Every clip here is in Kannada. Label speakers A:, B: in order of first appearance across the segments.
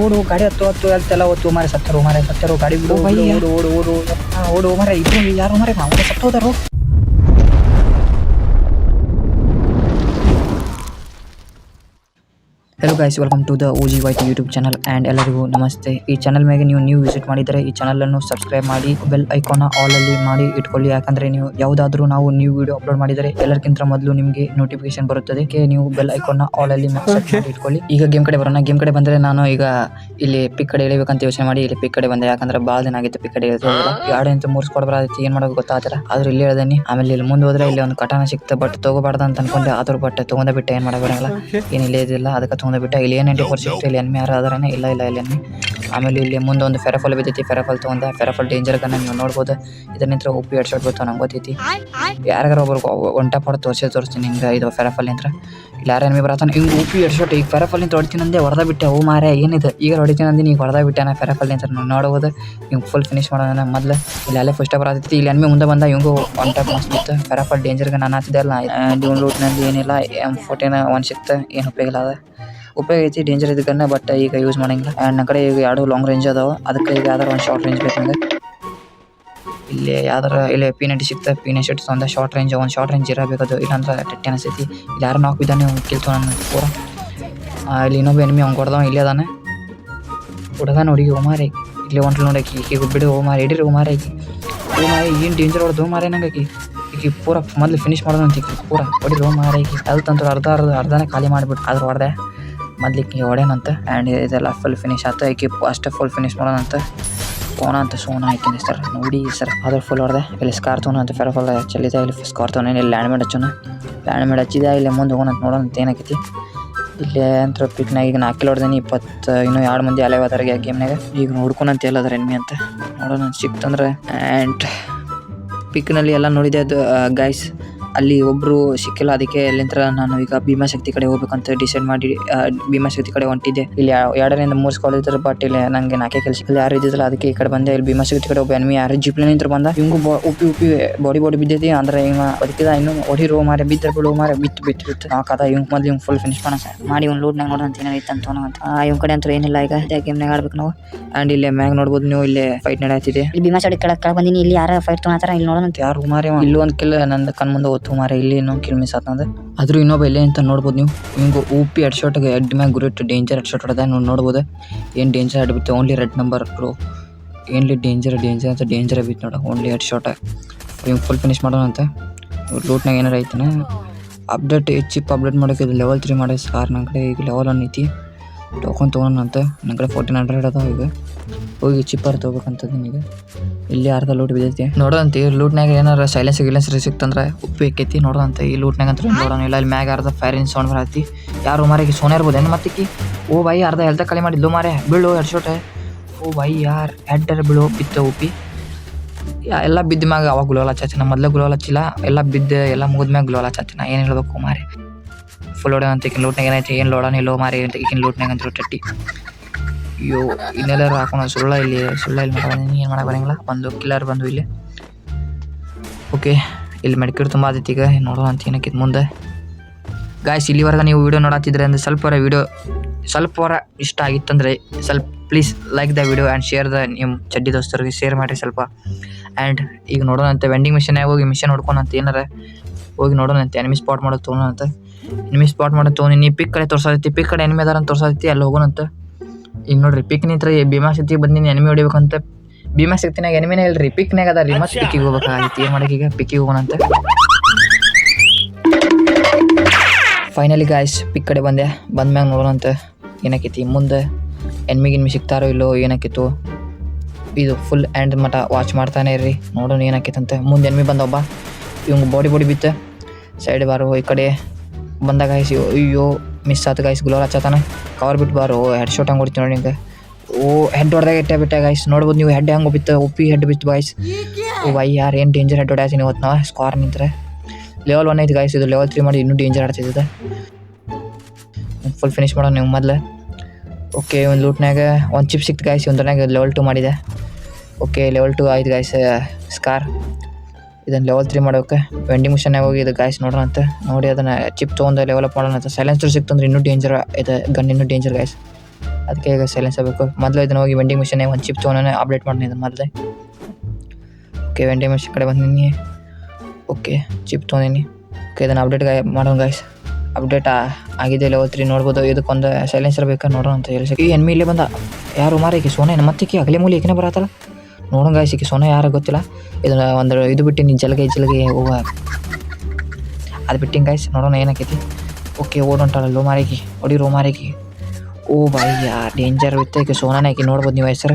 A: ಓಡು ಗಾಡಿ ಹತ್ತು ಹತ್ತು ಅಂತೆಲ್ಲ ಹೊತ್ತು ಮಾರೆ ಸತ್ತರು ಮಾರೆ ಸತ್ತರು. ಗಾಡಿ ಬಿಡು ಓಡು ಓಡು ಓಡು ಓಡು. ಮಾರೆ ಇಬ್ರು ಯಾರು ಮಾರೆ? ನಾವು ಸತ್ತೋದರು? Hello guys welcome to the O G Y T YouTube channel and ಎಲ್ಲರಿಗೂ ನಮಸ್ತೆ. ಈ ಚಾನಲ್ ಮೇಲೆ ನೀವು ನ್ಯೂ ವಿಸಿಟ್ ಮಾಡಿದರೆ ಈ ಚಾನಲನ್ನು ಸಬ್ಸ್ಕ್ರೈಬ್ ಮಾಡಿ ಬೆಲ್ ಐಕಾನ ಆಲಲ್ಲಿ ಮಾಡಿ ಇಟ್ಕೊಳ್ಳಿ. ಯಾಕಂದರೆ ನೀವು ಯಾವುದಾದ್ರೂ ನಾವು ನ್ಯೂ ವಿಡಿಯೋ ಅಪ್ಲೋಡ್ ಮಾಡಿದರೆ ಎಲ್ಲರಿಗಿಂತ ಮೊದಲು ನಿಮಗೆ ನೋಟಿಫಿಕೇಶನ್ ಬರುತ್ತದೆ. ಕೆ ನೀವು ಬೆಲ್ ಐಕಾನ್ನ ಆಲಲ್ಲಿ ಅಲ್ಲಿ ಇಟ್ಕೊಳ್ಳಿ. ಈಗ ಗೇಮ್ ಕಡೆ ಬರೋಣ. ಗೇಮ್ ಕಡೆ ಬಂದರೆ ನಾನು ಈಗ ಇಲ್ಲಿ ಪಿಕ್ ಕಡೆ ಇಳಿಬೇಕಂತ ಯೋಚನೆ ಮಾಡಿ ಇಲ್ಲಿ ಪಿಕ್ ಕಡೆ ಬಂದೆ. ಯಾಕಂದ್ರೆ ಭಾಳ ದಿನ ಆಗಿತ್ತು ಪಿಕ್ ಕಡೆ ಯಾರು ಎರಡು ಅಂತ ಮೂರು ಸ್ಕೋಡ್ ಬರತ್ತೆ ಏನು ಮಾಡೋದು ಗೊತ್ತಾಗ್ತಿಲ್ಲ ಆದ್ರೆ ಇಲ್ಲಿ ಹೇಳ್ದೇನಿ. ಆಮೇಲೆ ಇಲ್ಲಿ ಮುಂದೆ ಹೋದ್ರೆ ಇಲ್ಲಿ ಒಂದು ಕಟಾನ ಸಿಕ್ತ ಬಟ್ ತಗೋಬಾರ್ದು ಅಂತ ಅನ್ಕೊಂಡೆ. ಆದ್ರೂ ಬಟ್ ತೊಗೊಂಡ ಬಿಟ್ಟೆ. ಏನು ಮಾಡಕ್ ಬರೋಲ್ಲ ಏನಿಲ್ಲ ಇಲ್ಲೇ ಇದಿಲ್ಲ. ಅದಕ್ಕೆ ತಗೊಂಡ ಬಿಟ್ಟ ಇಲ್ಲಿ ಏನೇನು ಫೋರ್ ಸಿಕ್ತು ಇಲ್ಲಿ ಎನ್ಮಿ ಯಾರು ಆದ್ರೆ ಇಲ್ಲ ಇಲ್ಲ ಇಲ್ಲಿ ಎನ್ಮಿ. ಆಮೇಲೆ ಇಲ್ಲಿ ಮುಂದೆ ಒಂದು ಫೆರಫಲ್ ಬಿದ್ದೈತಿ ಫೆರಫಲ್ ತಗೊಂಡೆ. ಫೆರಫಲ್ ಡೇಂಜರ್ ಗನ್ನ ನೀವು ನೋಡ್ಬೋದು. ಇದನ್ನಿಂತ್ರ ಉಪ್ಪಿ ಎರಡು ಶಾಟ್ ಬರ್ತಾವೆ ನಂಗೆ ಗೊತ್ತೈತಿ. ಯಾರಿಗಾರ ಒಬ್ಬರು ಒಂಟ ಪಾಡು ತೋರಿಸಿ ತೋರಿಸ್ತೀನಿ ಹಿಂಗೆ ಇದು ಫೆರಫಲ್ ನಿಂತ್ರ. ಇಲ್ಲ ಯಾರು ಎನ್ಮಿ ಬರತ್ತಾನೆ? ಹಿಂಗೆ ಉಪ್ಪಿ ಎರಡು ಶಾಟ್ ಈಗ ಫೆರಫಲ್ ನಿಂತ ಹೊಡಿತೀನಿ ಅಂದೆ ಹೊಡೆದ ಬಿಟ್ಟೆ. ಓ ಮಾರೇ ಏನಿದೆ? ಈಗ ಹೊಡಿತೀನಿ ಅಂದಿನಿ ಈಗ ಹೊಡೆದ ಬಿಟ್ಟೆ ನಾ ಫೆರಫಲ್ ನಿಂತ್ರ. ನೀವು ನೋಡ್ಬೋದು ಹಿಂಗೆ ಫುಲ್ ಫಿನಿಶ್ ಮಾಡೋಣ ಮೊದಲು. ಇಲ್ಲಿ ಅಲ್ಲೇ ಫಸ್ಟ್ ಬರತೈತಿ. ಇಲ್ಲಿ ಎನ್ಮಿ ಮುಂದೆ ಬಂದ ಹಿಂಗೂ ಒನ್ ಟೈಪ್ ಮಸ್ತ್ ಫೆರಫಲ್ ಡೇಂಜರ್ಗೆ ನಾನು ಹತ್ತಿದೆ ಅಲ್ಲ ಡ್ಯೂನ್ ರೂಟ್ನಲ್ಲಿ ಏನಿಲ್ಲ ಎಂ ಫೋರ್ಟಿನ ಒನ್ ಸಿಕ್ತ ಏನು ಉಪಯೋಗ ಇಲ್ಲ ಅದ. ಉಪಯೋಗ ಐತಿ ಡೇಂಜರ್ ಇದಕ್ಕನ್ನ ಬಟ್ ಈಗ ಯೂಸ್ ಮಾಡಂಗಿಲ್ಲ. ಆ್ಯಂಡ್ ನನ್ನ ಕಡೆ ಈಗ ಎರಡು ಲಾಂಗ್ ರೇಂಜ್ ಅದಾವ, ಅದಕ್ಕೆ ಈಗ ಯಾವ್ದಾರು ಒಂದು ಶಾರ್ಟ್ ರೇಂಜ್ ಬೇಕಂದ ನಂಗೆ. ಇಲ್ಲಿ ಯಾವ್ದಾರ, ಇಲ್ಲಿ ಪಿ ನೈಂಟಿ ಸಿಕ್ತ ಪಿ ನೈನ್ ಶರ್ಟ್ ಒಂದು ಶಾರ್ಟ್ ರೇಂಜ್ ಒಂದು ಶಾರ್ಟ್ ರೇಂಜ್ ಇರಬೇಕದು ಇಲ್ಲಾಂದ್ರೆ ಟೆಟ್ಟಿ ಅನಿಸ್ತೈತಿ. ಇಲ್ಲಿ ಯಾರು ನಾಲ್ಕು ಬಿದ್ದಾನೆ ಕಿಲ್ತು ನನ್ನ ಪೂರ. ಇಲ್ಲಿ ಇನ್ನೊಬ್ಬ ಎನಿಮಿ ಅವ್ನು ಕೊಡ್ದವ, ಇಲ್ಲೇ ಅದಾನೆ. ಹುಡುಗ ನೋಡಿ ಓ ಮಾರಿ ಇಲ್ಲಿ ಹೊಂಟ್ಲು ನೋಡಕ್ಕೆ ಈಗ ಬಿಡು ಓಮಾರಿ ಮಾರಿ ಹಿಡೀರಿ ಓ ಮಾರಿ ಆಕಿ. ಓ ಏನು ಡೇಂಜರ್ ಹೊಡೆದು ಮಾರಿ ನಂಗೆ ಈಗ ಪೂರ ಮೊದಲು ಫಿನಿಶ್ ಮಾಡೋದಂತ ಈಗ ಪೂರ ಹೊಡಿರಿ ಓಮಾರಿ ಮಾರಿ ಆಕಿ. ಅದು ಅಂತೂ ಅರ್ಧ ಅರ್ಧ, ಅರ್ಧನೇ ಖಾಲಿ ಮಾಡಿಬಿಟ್ಟು ಆದ್ರೆ ಹೊಡೆದೆ. ಮೊದ್ಲಿಕ್ಕೆ ಹೊಡೆನಂತ. ಆ್ಯಂಡ್ ಇದೆಲ್ಲ ಫುಲ್ ಫಿನಿಶ್ ಆಯ್ತು ಈಕಿ ಅಷ್ಟೇ ಫುಲ್ ಫಿನಿಶ್ ಮಾಡೋಣಂತ. ಕೋಣ ಅಂತ ಸೋನ ಹಾಕಿನಿ ಸರ್ ನೋಡಿ ಸರ್ ಅದ್ರ ಫುಲ್ ಹೊಡೆದೆ. ಇಲ್ಲಿ ಸ್ಕಾರ್ ತೊಗೊಂಡು ಅಂತ ಫೆರಫಲ್ ಚಲಿದೆ ಇಲ್ಲಿ ಸ್ಕಾರ್ ತೊಗೊಂಡು ಇಲ್ಲಿ ಲ್ಯಾಂಡ್ ಮೇಡ್ ಹಚ್ಚೋಣ. ಲ್ಯಾಂಡ್ ಮೇಡ್ ಹಚ್ಚಿದೆ. ಇಲ್ಲಿ ಮುಂದೆ ಹೋಗೋಣ ಅಂತ ನೋಡೋಣ ಅಂತ ಏನಾಕೈತಿ ಇಲ್ಲಿ ಅಂತ ಪಿಕ್ನಾಗ ಈಗ ಕಿಲೋ ಹೊಡೆದೇನಿ. ಇಪ್ಪತ್ತು, ಇನ್ನೂ ಎರಡು ಮಂದಿ ಅಲೆ ಹೋದಾರ ಗೇಮ್ನಾಗ ಈಗ ನೋಡ್ಕೊಂಡಂತ ಎಲ್ಲದಾರ ಎನ್ಮಿ ಅಂತ. ನೋಡೋಣ ಸಿಕ್ತಂದ್ರೆ. ಆ್ಯಂಡ್ ಪಿಕ್ನಲ್ಲಿ ಎಲ್ಲ ನೋಡಿದೆ ಅದು ಗೈಸ್ ಅಲ್ಲಿ ಒಬ್ಬರು ಸಿಕ್ಕಿಲ್ಲ ಅದಕ್ಕೆ ಅಲ್ಲಿಂದ ನಾನು ಈಗ ಭೀಮಾಶಕ್ತಿ ಕಡೆ ಹೋಗ್ಬೇಕಂತ ಡಿಸೈಡ್ ಮಾಡಿ ಆ, ಭೀಮಾಶಕ್ತಿ ಕಡೆ ಹೊಂಟಿದ್ದೆ. ಇಲ್ಲಿ ಎರಡರಿಂದ ಮೂರು ಸ್ಕಾಲೇಜ್ ಇದ್ರೆ ಬಟ್ ಇಲ್ಲಿ ನಂಗೆ ನಾಲ್ಕೇ ಕೆಲಸ ಇಲ್ಲಿ ಯಾರು ಇದ್ದಿಲ್ಲ ಅದಕ್ಕೆ ಈ ಕಡೆ ಬಂದೆ. ಇಲ್ಲಿ ಭೀಮಾಶಕ್ತಿ ಕಡೆ ಒಬ್ಬ ಎನ್ಮಿ ಯಾರು ಜಿಪ್ಲಿ ನಿಂತ್ರ ಬಂದ. ಹಿಂಗೂ ಉಪ್ಪಿ ಉಪ್ಪಿ ಬಾಡಿ ಬಾಡಿ ಬಿದ್ದೈತಿ ಅಂದ್ರೆ ಇವ ಬದುಕಿದ ಇನ್ನು ಹೊಡಿರೋ ಮಾರೆ ಬಿದ್ದ ಬಿಡು ಮಾರೆ ಬಿತ್ತು ಬಿತ್ತು ಬಿತ್ತು. ನಾಲ್ಕದ ಇವ್ ಮೊದ್ಲು ಇವ್ ಫುಲ್ ಫಿನಿಶ್ ಮಾಡೋಣ. ಮಾಡಿ ಇವ್ನು ನಂಗೆ ನೋಡೋಣ ಅಂತ ಏನಂತ ಅಂತ. ಅಂತ ಇವ್ ಕಡೆ ಅಂತ ಏನಿಲ್ಲ ಈಗ. ಗೇಮ್ನಾಗ ಆಡ್ಬೇಕು ನಾವು. ಆ್ಯಂಡ್ ಇಲ್ಲಿ ಮ್ಯಾಗ್ ನೋಡ್ಬೋದು ನೀವು ಇಲ್ಲಿ ಫೈಟ್ ನಡೆಯುತ್ತಿದೆ
B: ಇಲ್ಲಿ ಭೀಮಾ ಸೈಡ್ ಕೆಳಗೆ ಕೆಳಗೆ ಬಂದಿನಿ ಇಲ್ಲಿ ಯಾರ ಫೈಟ್ ತೊಗೊಳತ್ತಾರ ಇಲ್ಲಿ ನೋಡೋಣ
A: ಯಾರು ಮಾರಿ ಇಲ್ಲಿ ಒಂದು ಕಿಲ್ಲ ನನ್ನ ಕಣ್ ಮುಂದೆ ಮಾರ ಇಲ್ಲಿ ಇನ್ನೊಂದು ಕಿಲ್ ಮಿಸ್ ಆತಂದ್ರೆ ಆದ್ರೂ ಇನ್ನೊಬ್ಬ ಇಲ್ಲೇ ಅಂತ ನೋಡ್ಬೋದು ನೀವು. ಹಿಂಗೆ ಪಿ ಎಡ್ ಶಾಟ್ಗೆ ಎಡ್ ಮ್ಯಾಗ ಗುರಿಟ್ಟು ಡೇಂಜರ್ ಎಡ್ ಶಾಟ್ ಹೊಡೆದ ನೀವು ನೋಡ್ಬೋದು. ಏನು ಡೇಂಜರ್ ಬಿತ್ತು? Only red number bro only danger danger ಅಂತ ಡೇಂಜರ್ ಬಿತ್ತು ನೋಡ. ಓನ್ಲಿ ಎಡ್ ಶಾಟ್ ಹಿಂಗೆ ಫುಲ್ ಫಿನಿಶ್ ಮಾಡೋಣ ಅಂತ. ಲೂಟ್ನಾಗ ಏನಾರ ಐತನ? ಅಪ್ಡೇಟ್ ಹೆಚ್ಚಿಪ್ ಅಪ್ಡೇಟ್ ಮಾಡೋಕೆ ಲೆವೆಲ್ ತ್ರೀ ಮಾಡಿ ಸಾರ್ ನನ್ನ ಕಡೆ ಈಗ ಲೆವೆಲ್ ಒನ್ ಐತಿ. ಟೋಕನ್ ತೊಗೊಳೋಣ ಅಂತ ನನ್ನ ಕಡೆ ಫೋರ್ಟೀನ್ ಹಂಡ್ರೆಡ್ ಅದಾವ ಈಗ. ಹೋಗಿ ಚಿಪ್ಪರ್ ತೊಗೋಬೇಕಂತದೀನಿ ಈಗ ಇಲ್ಲಿ ಅರ್ಧ ಲೂಟ್ ಬಿದ್ದೈತಿ. ನೋಡೋದಂತ ಈ ಲೂಟ್ನಾಗ ಏನಾರ ಸೈಲೆನ್ಸ್ ಗಿಲೆನ್ಸ್ ಸಿಕ್ತಂದ್ರೆ ಉಪ್ಪು ಎಕ್ಕೈತಿ ನೋಡೋದಂತ ಈ ಲೂಟ್ನಾಗ ಅಂತ ನೋಡೋಣ. ಇಲ್ಲ ಅಲ್ಲಿ ಮ್ಯಾಗ ಅರ್ಧ ಫೈರಿನ್ ಸೌಂಡ್ ಬರತ್ತಿ ಯಾರು ಮಾರಿಗೆ ಸೋನೆ ಏನು ಮತ್ತಿಕ್ಕಿ. ಓ ಬಾಯಿ, ಅರ್ಧ ಹೆಲ್ತ ಕಲಿ ಮಾಡಿದ್ಲು ಮಾರೆ ಬೀಳು ಹೆಡ್ಶೋಟೆ ಓ ಬಾಯಿ, ಯಾರು? ಎಡ್ಡರ್ ಬೀಳು ಬಿತ್ತ ಉಪ್ಪಿ. ಎಲ್ಲ ಬಿದ್ದ ಮ್ಯಾಗ ಅವಾಗ ಗುಲೋಲ ಚಾಚಿನ ಮೊದಲೇ ಗುಲೋಲ ಚಿಲ್ಲ ಎಲ್ಲ ಬಿದ್ದ, ಎಲ್ಲ ಮುಗಿದ ಮ್ಯಾಗ ಗುಲೋಲ ಚಾಚಿನ ಏನು ಹೇಳ್ಬೇಕು ಮಾರೆ ಫುಲ್ ಹೊಡೆ ಅಂತ ಈಗಿನ ಲೂಟ್ನಾಗ ಏನಾಯ್ತು ಏನು ಲೋಡನ ಇಲ್ಲೋ ಮಾರಿ ಅಂತ ಈಗಿನ ಲೂಟ್ನಾಗ ಅಂತ ಟಟ್ಟಿ ಅಯ್ಯೋ, ಇನ್ನೆಲ್ಲರೂ ಹಾಕೋಣ ಸುಳ್ಳ ಇಲ್ಲಿ ಸುಳ್ಳ ಇಲ್ಲಿ ಏನು ಮಾಡಕ್ಕೆ ಬರಂಗಿಲ್ಲ. ಬಂದು ಕಿಲ್ಲರ್ ಬಂದು ಇಲ್ಲಿ. ಓಕೆ ಇಲ್ಲಿ ಮೆಡಿಕೇಟ್ ತುಂಬ ಆದೈತಿ ಈಗ. ನೋಡೋಣ ಅಂತ ಏನಕ್ಕಿದ್ ಮುಂದೆ. ಗಾಯ್ಸ್ ಇಲ್ಲಿವರೆಗೆ ನೀವು ವಿಡಿಯೋ ನೋಡತ್ತಿದ್ರೆ ಅಂದ್ರೆ ಸ್ವಲ್ಪ ವಿಡಿಯೋ ಸ್ವಲ್ಪ ಇಷ್ಟ ಆಗಿತ್ತಂದ್ರೆ ಸ್ವಲ್ಪ please like the video and share the ನಿಮ್ಮ ಚಡ್ಡಿ ದೋಸ್ತರಿಗೆ ಶೇರ್ ಮಾಡಿರಿ ಸ್ವಲ್ಪ. ಆ್ಯಂಡ್ ಈಗ ನೋಡೋಣ ಅಂತ ವೆಂಡಿಂಗ್ ಮಿಷಿನಾಗ ಹೋಗಿ ಮಿಷನ್ ಹೊಡ್ಕೊಂಡಂತ ಏನಾರ, ಹೋಗಿ ನೋಡೋಣ ಅಂತ ಎನಿಮಿ ಸ್ಪಾಟ್ ಮಾಡೋದು ತೊಗೊಳೋಣ ಎನಿಮಿ ಸ್ಪಾಟ್ ಮಾಡೋದು ತೊಗೊಂಡು ನೀ ಪಿಕ್ ಕಡೆ ತೋರ್ಸೈತಿ ಪಿಕ್ ಕಡೆ ಎನಿಮಿ ಅದಾರ ಅಂತ ತೋರ್ಸೈತಿ ಅಲ್ಲಿ ಹೋಗೋಣಂತ. ಈಗ ನೋಡ್ರಿ ಪಿಕ್ ನಿಂತ್ರ ಭೀಮಾ ಶಕ್ತಿ ಬಂದಿನಿ ಎನಿಮಿ ಹೊಡಿಬೇಕಂತ. ಭೀಮಾ ಶಕ್ತಿನಾಗ ಎನಿಮಿನೇ ಇಲ್ರಿ ಪಿಕ್ನಾಗ ಅದ ರೀ ಮತ್ತೆ ಪಿಕ್ಕಿಗೆ ಹೋಗ್ಬೇಕಾಗಿತ್ತು ಏನು ಮಾಡಕ್ಕೆ ಈಗ? ಪಿಕ್ಕಿಗೆ ಹೋಗೋಣಂತ. ಫೈನಲಿ ಗಾಯ್ಸ್ ಪಿಕ್ ಕಡೆ ಬಂದೆ ಬಂದ್ಮ್ಯಾಗ ನೋಡೋಣಂತ ಏನಾಕೈತಿ ಮುಂದೆ ಎನ್ಮಿ ಗಿನ್ಮಿ ಸಿಗ್ತಾರೋ ಇಲ್ಲೋ ಏನಾಕಿತ್ತು ಇದು ಫುಲ್ ಆ್ಯಂಡ್ ಮಟ ವಾಚ್ ಮಾಡ್ತಾನೆ ಇರ್ರಿ ನೋಡೋಣ ಏನಾಕೈತಂತೆ. ಮುಂದೆ ಎನ್ಮಿ ಬಂದ ಇವಂಗೆ ಇವಂಗ ಬಾಡಿ ಬಾಡಿ ಬಿತ್ತೆ. ಸೈಡ್ ಬಾರು ಈ ಕಡೆ. ಬಂದ ಗಾಯ್ಸ್ ಅಯ್ಯೋ ಮಿಸ್ ಆತು ಗಾಯ್ಸ್ ಗುಲಾಲ್ ಹಚ್ಚತಾನ ಕವರ್ ಬಿಟ್ಟು ಬಾರೋ ಹೆಡ್ ಶಾಟ್ ಹಂಗೆ ಹೊಡಿತೀನಿ ನೋಡಿ ಹಿಂಗೆ ಓ ಹೆಡ್ ಹೊಡೆದಾಗ ಇಟ್ಟೆ ಬಿಟ್ಟೆ ಗಾಯ್ಸ್ ನೋಡ್ಬೋದು ನೀವು ಹೆಡ್ ಹೆಂಗೆ ಬಿತ್ತು ಉಪ್ಪಿ ಹೆಡ್ ಬಿತ್ತು ಗಾಯ್ಸ್ ಓ ವೈ ಯಾರು, ಏನು ಡೇಂಜರ್ ಹೆಡ್ ಹೊಡ್ಯಾತೀನಿ ಇವತ್ತು ನಾವು ಸ್ಕಾರ್ ನಿಂತ್ರೆ. ಲೆವೆಲ್ ಒನ್ ಐತಿ ಗಾಯ್ಸ್ ಇದು ಲೆವೆಲ್ ತ್ರೀ ಮಾಡಿ ಇನ್ನೂ ಡೇಂಜರ್ ಆಡ್ತಿದ್ದೆ ಫುಲ್ ಫಿನಿಶ್ ಮಾಡೋಣ ನೀವು ಮೊದಲು. ಓಕೆ ಒಂದು ಲೂಟ್ನಾಗ ಒಂದು ಚಿಪ್ ಸಿಕ್ತು ಗಾಯ್ಸ್ ಒಂದ್ರಾಗ ಲೆವೆಲ್ ಟು ಮಾಡಿದೆ. ಓಕೆ ಲೆವೆಲ್ ಟು ಆಯ್ತು ಗಾಯ್ಸ್ ಸ್ಕಾರ್ ಇದನ್ನು ಲೆವೆಲ್ ತ್ರೀ ಮಾಡೋಕೆ ವೆಂಡಿಂಗ್ ಮಿಷನ್ನಾಗ ಹೋಗಿ ಇದು ಗಾಯ್ಸ್ ನೋಡೋಣ ಅಂತ ನೋಡಿ ಅದನ್ನ ಚಿಪ್ ತೊಗೊಂಡು ಲೆವೆಲ್ ಅಪ್ ಮಾಡೋಣ ಅಂತ. ಸೈಲೆನ್ಸರ್ ಸಿಕ್ತಂದ್ರೆ ಇನ್ನೂ ಡೇಂಜರ್ ಇದೆ ಗನ್ ಇನ್ನೂ ಡೇಂಜರ್ ಗಾಯ್ಸ್ ಅದಕ್ಕೆ ಈಗ ಸೈಲೆನ್ಸ್ ಆಗಬೇಕು. ಮೊದಲು ಇದನ್ನ ಹೋಗಿ ವೆಂಡಿಂಗ್ ಮಿಷನ್ ಒಂದು ಚಿಪ್ ತೊಗೊಂಡೇ ಅಪ್ಡೇಟ್ ಮಾಡಿ ಇದನ್ನು ಮೊದಲೇ. ಓಕೆ ವೆಂಡಿಂಗ್ ಮಿಷನ್ ಕಡೆ ಬಂದಿನಿ. ಓಕೆ ಚಿಪ್ ತೊಗೊಂಡಿನಿ. ಓಕೆ ಇದನ್ನು ಅಪ್ಡೇಟ್ ಮಾಡೋಣ ಗಾಯ್ಸ್ ಅಪ್ಡೇಟ್ ಆಗಿದೆ ಲೆವೆಲ್ ತ್ರೀ ನೋಡ್ಬೋದು. ಇದಕ್ಕೊಂದು ಸೈಲೆನ್ಸರ್ ಬೇಕಾ ನೋಡೋಣ ಅಂತ ಹೇಳಿ. ಈ ಎನ್ಮಿ ಇಲ್ಲೇ ಬಂದ. ಯಾರು ಮಾರೈಕೆ ಸೋನೆ ಮತ್ತೆ ಅಗಲೇ ಮೂಲೆ ಈಕಿನೇ ಬರತ್ತಲ್ಲ ನೋಡೋಣ ಗಾಯ್ಸ್ ಈಕಿ ಸೋನೆ ಯಾರು ಗೊತ್ತಿಲ್ಲ. ಇದನ್ನ ಒಂದು ಇದು ಬಿಟ್ಟು ನೀನು ಜಲಗೆ ಜಲಗೆ ಹೋಗ. ಅದು ಬಿಟ್ಟಿಂಗ್ ಗಾಯ್ಸ್ ನೋಡೋಣ ಏನಾಕೈತಿ. ಓಕೆ ಓಡೋಂಟಲ್ಲ ಲೋ ಮಾರಿಗೆ ಹೊಡಿ ರೋ ಮಾರಿಗೆ ಓ ಬಾಯ್ ಯಾರ್ ಡೇಂಜರ್ ವಿತ್ ಈಕೆ ಸೋನಾನ ಈಕಿ ನೋಡ್ಬೋದು ನೀವು ಹೆಸರು?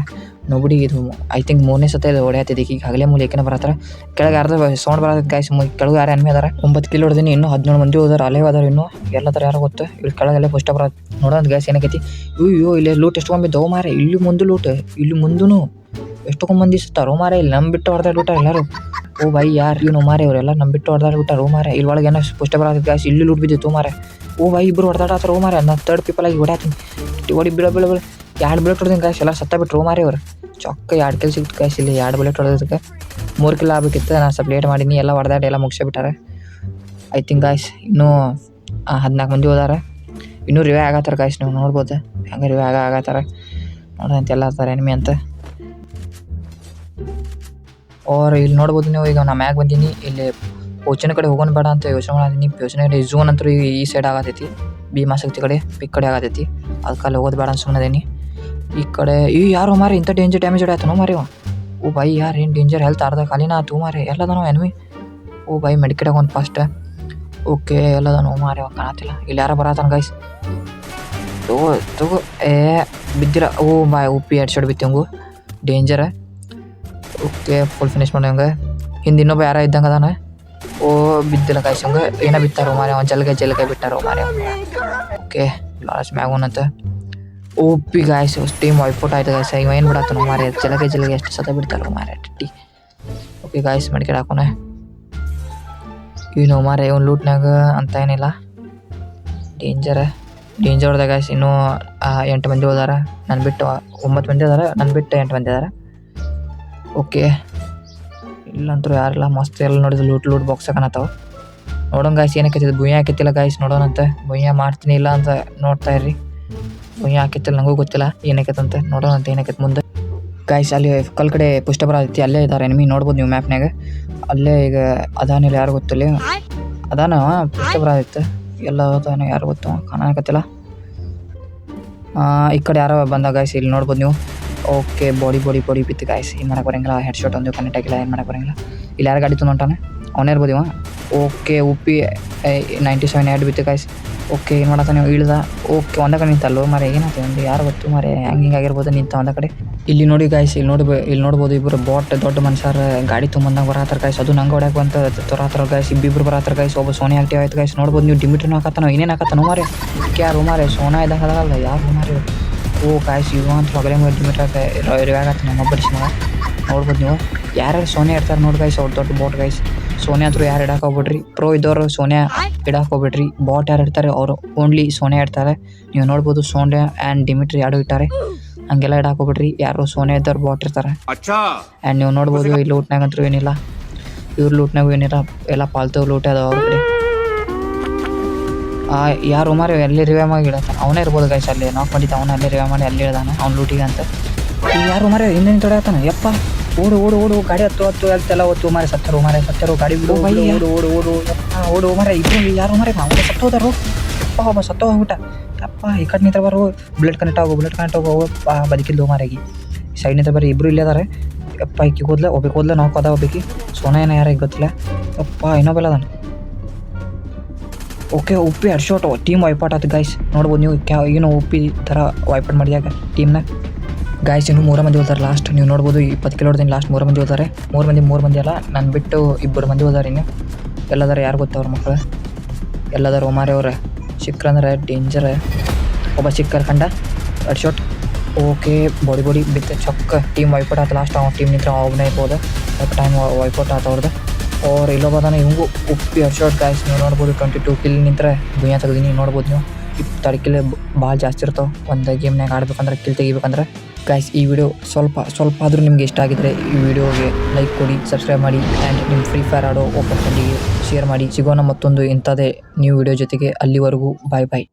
A: ನೋಬಿಡಿ ಇದು ಐ ತಿಂಕ್ ಮೂರನೇ ಸತ ಇದು ಹೊಡೆಯತ್ತಿದ್ದು ಈಗ ಆಗಲೇ ಮೂಲ ಏಕೆನ ಬರತ್ತಾರ ಕೆಳಗೆ ಅರ್ಧ ಸೌಂಡ್ ಬರತ್ತೆ ಗಾಯ್ಸ್ ಕೆಳಗೆ ಯಾರು ಎನ್ಮಿ ಅದಾರ? ಒಂಬತ್ತು ಕಿಲೋ ಹೊಡೆದಿನಿ, ಇನ್ನೂ ಹದಿನೇಳು ಮಂದಿ ಹೋದಾರ, ಅಲ್ಲೇ ಅದಾರ ಇನ್ನೂ. ಎಲ್ಲದಾರ ಯಾರು ಗೊತ್ತು. ಇಲ್ಲಿ ಕೆಳಗೆಲ್ಲ ಫಸ್ಟ್ ಬರ ನೋಡೋದು ಗ್ಯಾಸ್ ಏನಕೈತಿ. ಅಯ್ಯೋ ಇಲ್ಲೇ ಲೂಟ್ ಎಷ್ಟು ಕೊಂಬಿದ್ದವು ಮಾರೆ ಇಲ್ಲಿ ಮುಂದೆ ಲೂಟ್ ಇಲ್ಲಿ ಮುಂದೂ ಎಷ್ಟು ಮಂದಿ ಸುತ್ತಾರೋ ಮಾರೆ, ಇಲ್ಲಿ ನಮ್ಮ ಬಿಟ್ಟು ಹೊಡೆದಾಡ್ ಬಿಟ್ಟಾರ ಎಲ್ಲರೂ. ಓ ಬೈ ಯಾರು, ಇವ್ನು ಮಾರೆ, ಇವರೆಲ್ಲ ನಮ್ಮ ಬಿಟ್ಟು ಹೊಡೆದಾಡ್ ಬಿಟ್ಟಾರ ಓ ಮಾರೆ. ಇಲ್ಲಿ ಒಳಗೆ ಏನೋ ಪುಷ್ಟ ಬರೋದು ಗ್ಯಾಸ್ ಇಲ್ಲಿ ಲೂಟ್ ಬಿದ್ದಿತ್ತು ಮಾರೆ. ಓ ಬೈ ಇಬ್ಬರು ಹೊಡೆದಾಡ್ತಾರ, ಓ ಮಾರೆ. ನಾನು ತರ್ಡ್ ಪೀಪಲ್ ಆಗಿ ಹೊಡ್ಯಾತೀನಿ ಹೊಡಿ ಬೀಳ ಬೀಳ ಬೀಳ. ಎರಡು ಬುಲೆಟ್ ಹೊಡೆದಿನ ಗ್ಯಾಸ್ ಎಲ್ಲ ಸತ್ತ ಬಿಟ್ಟರು ಮಾರೆ ಅವ್ರು ಚೊಕ್ಕ ಎರಡು ಕಿಲ್ ಸಿಕ್ತು ಗ್ಯಾಸ್ ಇಲ್ಲಿ ಎರಡು ಬುಲೆಟ್ ಹೊಡೆದಕ್ಕೆ ಮೂರು ಕಿಲ್ ಆಗ್ಬೇಕಿತ್ತು ನಾನು ಸ್ವಲ್ಪ ಲೇಟ್ ಮಾಡೀನಿ, ಎಲ್ಲ ಹೊಡೆದಾಡಿ, ಎಲ್ಲ ಮುಗಿಸ್ಬಿಟ್ಟಾರೆ. ಐ ತಿಂಕ್ ಗಾಯ್ಸ್ ಇನ್ನೂ ಹದಿನಾಲ್ಕು ಮಂದಿ ಹೋದಾರೆ. ಇನ್ನೂ ರಿವೇ ಆಗತ್ತಾರ ಗಾಯ್ಸ್ ನೀವು ನೋಡ್ಬೋದು. ಹಂಗೆ ರಿವೇ ಆಗ ಆಗತ್ತಾರ. ನೋಡೋಣ ಅಂತ ಎಲ್ಲ ಇರ್ತಾರೆ ಎನಿಮಿ ಅಂತ. ಓರ್ ಇಲ್ಲಿ ನೋಡ್ಬೋದು ನೀವು, ಈಗ ನಾ ಮ್ಯಾಗ ಬಂದೀನಿ, ಇಲ್ಲಿ ಪೋಚನ ಕಡೆ ಹೋಗೋಣ ಬೇಡ ಅಂತ ಯೋಚನೆ ಮಾಡೀನಿ ಯೋಚನೆ ಕಡೆ ಝೂನ್ ಅಂತೂ ಈ ಸೈಡ್ ಆಗತೈತಿ. ಭೀಮಾಸಕ್ತಿ ಕಡೆ ಪಿಕ್ ಕಡೆ ಆಗತೈತಿ. ಅದಕ್ಕೆ ಅಲ್ಲಿ ಹೋಗೋದು ಬೇಡ ಅಂತ ಸುಮ್ಮನದೇನಿ ಈ ಕಡೆ, ಈ ಯಾರು ಮಾರಿ ಇಂಥ ಡೇಂಜರ್ ಡ್ಯಾಮೇಜ್ ಹೊಡ್ಯಾತನೋ ಮಾರಿ ಓ ಬೈ ಯಾರು ಏನು ಡೇಂಜರ್ ಹೆಲ್ತ್ ಅರ್ಧ ಖಾಲಿನ ಆತು ಮಾರಿ ಎಲ್ಲದನೋ ಎನ್ವಿ ಓ ಬೈ ಮೆಡಿಕೇಟಾಗ ಒಂದು ಫಸ್ಟ್ ಓಕೆ, ಎಲ್ಲದನೋ ಮಾರಿ ಅವ ಕಾಣತಿಲ್ಲ ಇಲ್ಲಿ ಯಾರು ಬರತ್ತಾನ ಗೈಸ್ ತಗೋ ತಗೋ. ಏ, ಬಿದ್ದಿರ. ಓ ಬಾಯ್, ಉಪ್ಪಿ ಎರಡು ಸೈಡ್ ಬಿತ್ತಂಗು ಡೇಂಜರ್ ಓಕೆ ಫುಲ್ ಫಿನಿಶ್ ಮಾಡ್ಯಂಗೆ ಹಿಂದೆ ಇನ್ನೊಬ್ಬ ಯಾರ ಇದ್ದಂಗೆ ಅದಾನ. ಓ, ಬಿದ್ದಿಲ್ಲ ಕಾಯ್ಸಂಗ ಏನೋ ಬಿತ್ತಾರೋ ಮಾರಿ ಅವ ಜಲ್ಗೆ ಜಲ್ಗೆ ಬಿಟ್ಟಾರೋ ಮಾರಿ ಓಕೆ ಲಾಸ್ಟ್ ಮ್ಯಾಗೋನಂತ ಒಪ್ಪಿ ಗಾಯ್ಸ್ ಟೀಮ್ ವೈಪೋಟ್ ಆಯ್ತು ಗಾಯ್ಸ ಇವ ಏನು ಬಿಡತ್ತನು ಮಾರಿ ಜಲಗೆ ಜಲಗೆ ಎಷ್ಟು ಸತ ಬಿಡ್ತಾರೋ ಮಾರಿ ಟಿ. ಓಕೆ ಗಾಯ್ಸ್ ಮಡಿಕೆ ಹಾಕೋಣ. ಇವ್ನು ಮಾರಿ ಇವ್ನು ಲೂಟ್ನಾಗ ಅಂತ ಏನಿಲ್ಲ. ಡೇಂಜರ್ ಡೇಂಜರ್ ಹೊಡೆದ ಗಾಯ್ಸ್ ಇನ್ನೂ ಎಂಟು ಮಂದಿ ಹೋದಾರ. ನನ್ನ ಬಿಟ್ಟು, ಒಂಬತ್ತು ಮಂದಿ ಅದಾರ ನನ್ನ ಬಿಟ್ಟು ಎಂಟು ಮಂದಿ ಅದಾರ. ಓಕೆ. ಇಲ್ಲಂತೂ ಯಾರಿಲ್ಲ ಮಸ್ತ್ ಎಲ್ಲ ನೋಡಿದ್ರು ಲೂಟ್ ಲೂಟ್ ಬಾಕ್ಸ್ ಕಾಣತ್ತಾವ ನೋಡೋಣ ಗಾಯ್ಸ್ ಏನಕ್ಕೆ ಭೂಯ ಹಾಕಿತ್ತಿಲ್ಲ ಗಾಯ್ಸ್ ನೋಡೋಣಂತ. ಭೂಯ ಮಾಡ್ತೀನಿ ಇಲ್ಲ ಅಂತ ನೋಡ್ತಾ ಇರ್ರಿ. ಭೂಯ ಹಾಕಿತ್ತಿಲ್ಲ ನನಗೂ ಗೊತ್ತಿಲ್ಲ ನೋಡೋಣ ನೋಡೋಣಂತ ಏನಕ್ಕೆ ಮುಂದೆ. ಗಾಯ್ಸ್ ಅಲ್ಲಿ ಕಲ್ ಕಡೆ ಪುಷ್ಟಪರ ಐತಿ ಅಲ್ಲೇ ಇದ್ದಾರೆ ನಿಮಗೆ ನೋಡ್ಬೋದು ನೀವು ಮ್ಯಾಪ್ನಾಗ ಅಲ್ಲೇ ಈಗ ಅದಾನಿಲ್ಲ ಯಾರು ಗೊತ್ತಿಲ್ಲ. ಅದಾನ ಪುಷ್ಟಪರ ಐತೆ ಎಲ್ಲ ಯಾರು ಗೊತ್ತು? ಕಾಣಕತ್ತಿಲ್ಲ. ಈ ಕಡೆ ಯಾರೋ ಬಂದ ಗಾಯ್ಸ್ ಇಲ್ಲಿ ನೋಡ್ಬೋದು ನೀವು. ಓಕೆ ಬಾಡಿ ಬಾಡಿ ಬಾಡಿ ಬಿತ್ತು ಗಾಯ್ಸ್ ಏನು ಮಾಡಕ್ಕೆ ಬರಂಗಿಲ್ಲ ಹೆಡ್ ಶಾಟ್ ಒಂದು ಕನೆಕ್ಟ್ ಆಗಿಲ್ಲ, ಏನು ಮಾಡಕ್ಕೆ ಬರಂಗಿಲ್ಲ. ಇಲ್ಲಿ ಯಾರು ಗಾಡಿ ತೊಗೊಂಡಾನೆ ಅವನೇ ಇರ್ಬೋದು ಇವ ಓಕೆ ಉಪ್ಪಿ ನೈಂಟಿ ಸೆವೆನ್ ಎರಡು ಬಿತ್ತು ಗಾಯ್ಸ್ ಓಕೆ ಏನು ಮಾಡತ್ತ ನೀವು ಇಳ್ದ. ಓಕೆ ಒಂದ ಕಡೆ ನಿಂತಲ್ಲೋ ಮರೆ ಏನಾಯ್ತು ಒಂದು? ಯಾರು ಗೊತ್ತು ಮರೆ ಹಂಗೆ ಹಿಂಗೆ ಆಗಿರ್ಬೋದು ನಿಂತ ಒಂದ ಕಡೆ. ಇಲ್ಲಿ ನೋಡಿ ಗಾಯ್ಸ್ ಇಲ್ಲಿ ನೋಡಿ ಇಲ್ಲಿ ನೋಡ್ಬೋದು ಇಬ್ಬರು ಬಾಟ್ ದೊಡ್ಡ ಮನುಷ್ಯರ ಗಾಡಿ ತುಂಬಂದಾಗ ಬರತ್ತಾರ ಗಾಯ್ಸ್ ಅದು ನಂಗೆ ಹೊಡ್ಯಾಕ ಬಂತ ತೊರಾತಾರ ಗಾಯ್ಸ್ ಇಬ್ಬಿಬ್ರು ಬರತ್ತಾರ ಗಾಯ್ಸ್ ಒಬ್ಬ ಸೋನಿ ಆಕ್ಟಿವ್ ಆಯ್ತು ಗಾಯ್ಸ್ ನೋಡ್ಬೋದು ನೀವು ಡಿಮಿಟ್ರಿನ ಹಾಕತ್ತಾನೋ ಏನೇನು ಹಾಕತ್ತಾನೋ ಮಾರೆ ಯಾರು ಮಾರೆ ಸೋನಾ ಇದ್ದಂಗೆ ಅದಲ್ಲ ಯಾರು ಮಾರೆ ಓ ಕಾಯ್ಸ್ ಇವ ಅಂತ ಹೊಗಲೆ ಮಿಟ್ ಇರುವಾಗತ್ತೆ ನಮ್ಮ ನೋಡ್ಬೋದು ನೀವು. ಯಾರ್ಯಾರು ಸೋನಿಯಾ ಇರ್ತಾರೆ ನೋಡಿ ಗಾಯ್ಸ್ ಅವ್ರು ದೊಡ್ಡ ಬೋಟ್ ಗೈಸ್ ಸೋನಿಯಾ ಹತ್ರ ಯಾರು ಇಡಕ್ಕೆ ಹೋಗ್ಬಿಡ್ರಿ? ಪ್ರೋ ಇದ್ದವರು ಸೋನಿಯಾ ಇಡಕ್ಕೆ ಹೋಗ್ಬಿಡ್ರಿ. ಬಾಟ್ ಯಾರು ಇರ್ತಾರೆ ಅವರು ಓನ್ಲಿ ಸೋನಿಯಾ ಇರ್ತಾರೆ ನೀವು ನೋಡ್ಬೋದು ಸೋನಿಯಾ ಆ್ಯಂಡ್ ಡಿಮಿಟ್ರಿ ಯಾರು ಇಟ್ಟಾರೆ? ಹಂಗೆಲ್ಲ ಇಡಕ್ಕೆ ಹೋಗ್ಬಿಡ್ರಿ. ಯಾರು ಸೋನಿಯಾ ಇದ್ದವ್ರು ಬಾಟ್ ಇರ್ತಾರೆ. ಆ್ಯಂಡ್ ನೀವು ನೋಡ್ಬೋದು ಈ ಲೂಟ್ನಾಗಂತೂ ಏನಿಲ್ಲ. ಇವ್ರ ಲೂಟ್ನಾಗೂ ಏನಿಲ್ಲ. ಎಲ್ಲ ಪಾಲ್ತು ಲೂಟ್ ಅದಾವ ಅವ್ರ ಆ ಯಾರು ಉಮಾರ ಎಲ್ಲಿ ರಿವೈವ್ ಮಾಡಿ ಇಡತ್ತೆ ಅವನೇ ಇರ್ಬೋದು ಗೈಸ್ ಅಲ್ಲಿ ನಾಕ್ ಮಾಡಿದ್ದ ಅವನ ಅಲ್ಲಿ ರಿವೈವ್ ಮಾಡಿ ಅಲ್ಲಿ ಇಳ್ದಾನೆ ಅವ್ನು ಲೂಟಿಗೆ ಅಂತ. ಯಾರು ಮಾರಿ ಹಿಂದಿನ ತೊಡತಾನ ಯಪ್ಪ ಓಡು ಓಡು ಓಡು ಗಾಡಿ ಹತ್ತು ಹತ್ತು ಎಲ್ತೆಲ್ಲ ಹೊತ್ತು ಮಾರಿ ಸತ್ತರು ಮಾರಿ ಸತ್ತರು ಗಾಡಿ ಬಿಡು ಓಡು ಓಡು ಓಡು ಓಡು ಯಪ್ಪ ಓಡು ಮಾರಿ ಇಬ್ರು ಯಾರು ಮಾರಿ ಅವನೇ ಸತ್ತು ಹೋದಾರು ಅಪ್ಪ ಒಬ್ಬ ಸತ್ತು ಹೋಗ್ಬಿಟ್ಟ ಅಪ್ಪ ಈ ಕಡೆ ನಿಂತ ಬರೋ ಬುಲೆಟ್ ಕನೆಕ್ಟ್ ಆಗೋ ಬುಲೆಟ್ ಕನೆಕ್ಟ್ ಆಗೋ ಬದುಕಿಲ್ದು ಮಾರಾಗಿ. ಸೈಡ್ ನಿಂತ ಬರೀ ಇಬ್ಬರು ಇಲ್ಲೇ ಅದಾರೆ ಯಪ್ಪ ಈಕಿ ಹೋದ್ಲೆ ಒಬ್ಬಕ್ಕೆ ಹೋದ್ಲೆ ನಾವು ಕದ ಒಬ್ಬಕ್ಕೆ ಸೋನ ಏನೋ ಯಾರಿಗೆ ಗೊತ್ತಿಲ್ಲ. ಅಪ್ಪ ಇನ್ನೊಬ್ಬಲ್ಲ ಅದಾನ. ಓಕೆ ಉಪ್ಪಿ ಎರಡು ಶಾಟ್ ಟೀಮ್ ವೈಪಾಟ್ ಆಯ್ತು ಗೈಸ್ ನೋಡ್ಬೋದು ನೀವು ಕ್ಯಾ ಏನು ಉಪ್ಪಿ ಥರ ವೈಪಾಟ್ ಮಾಡಿದಾಗ ಟೀಮ್ನ ಗಾಯ್ಸ್ ಇನ್ನು ಮೂರು ಮಂದಿ ಹೋದಾರೆ ಲಾಸ್ಟ್ ನೀವು ನೋಡ್ಬೋದು ಇಪ್ಪತ್ತು ಕಿಲೋ ಹೊಡೆದಿನ ಲಾಸ್ಟ್ ಮೂರು ಮಂದಿ ಹೋದಾರೆ. ಮೂರು ಮಂದಿ ಮೂರು ಮಂದಿ ಅಲ್ಲ, ನಾನು ಬಿಟ್ಟು ಇಬ್ಬರು ಮಂದಿ ಹೋದಾರೆ ಇನ್ನು. ಎಲ್ಲದಾರ ಯಾರು ಗೊತ್ತ ಅವ್ರ ಮಕ್ಕಳು ಎಲ್ಲದಾರ ಒಮಾರಿ ಅವ್ರ. ಸಿಕ್ಕ್ರಂದ್ರೆ ಡೇಂಜರ್ ಒಬ್ಬ ಸಿಕ್ಕರ್ ಕಂಡ ಶಾಟ್ ಓಕೆ ಬಾಡಿ ಬಾಡಿ ಬಿತ್ತ ಚೊಕ್ಕ ಟೀಮ್ ವೈಪೌಟ್ ಆಯ್ತು ಲಾಸ್ಟ್ ಅವ್ನ ಟೀಮ್ ನಿಂತ್ರ ಅವನೇ ಇರ್ಬೋದು. ಟೈಮ್ ವೈಪೌಟ್ ಆಯ್ತು ಅವ್ರದ್ದು ಅವ್ರು ಇಲ್ಲೊಬ್ಬದಾನ ಹಿಂಗೂ ಉಪ್ಪಿ ಎರಡು ಶಾಟ್ ಗಾಯ್ಸ್ ನೀವು ನೋಡ್ಬೋದು ಟ್ವೆಂಟಿ ಟೂ ಕಿಲ್ ನಿಂತರೆ ದುನಿಯಾ ತೆಗ್ದೀನಿ, ನೋಡ್ಬೋದು ನೀವು. ಇಪ್ಪತ್ತಾರು ಕಿಲ್ ಭಾಳ ಜಾಸ್ತಿ ಇರ್ತಾವೆ ಒಂದು ಗೇಮ್ನಾಗ ಆಡ್ಬೇಕಂದ್ರೆ ಕಿಲ್ ತೆಗಿಬೇಕಂದ್ರೆ. ಗಾಯ್ಸ್ ಈ ವಿಡಿಯೋ ಸ್ವಲ್ಪ ಸ್ವಲ್ಪ ಆದರೂ ನಿಮ್ಗೆ ಇಷ್ಟ ಆಗಿದ್ರೆ ಈ ವಿಡಿಯೋಗೆ ಲೈಕ್ ಕೊಡಿ ಸಬ್ಸ್ಕ್ರೈಬ್ ಮಾಡಿ ಆ್ಯಂಡ್ ನಿಮ್ಮ ಫ್ರೀ ಫೈರ್ ಆಡೋ ಓಪನ್ ಫ್ರೆಂಡಿಗೆ ಶೇರ್ ಮಾಡಿ. ಸಿಗೋಣ ಮತ್ತೊಂದು ಇಂಥದ್ದೇ ನ್ಯೂ ವಿಡಿಯೋ ಜೊತೆಗೆ ಅಲ್ಲಿವರೆಗೂ ಬಾಯ್ ಬಾಯ್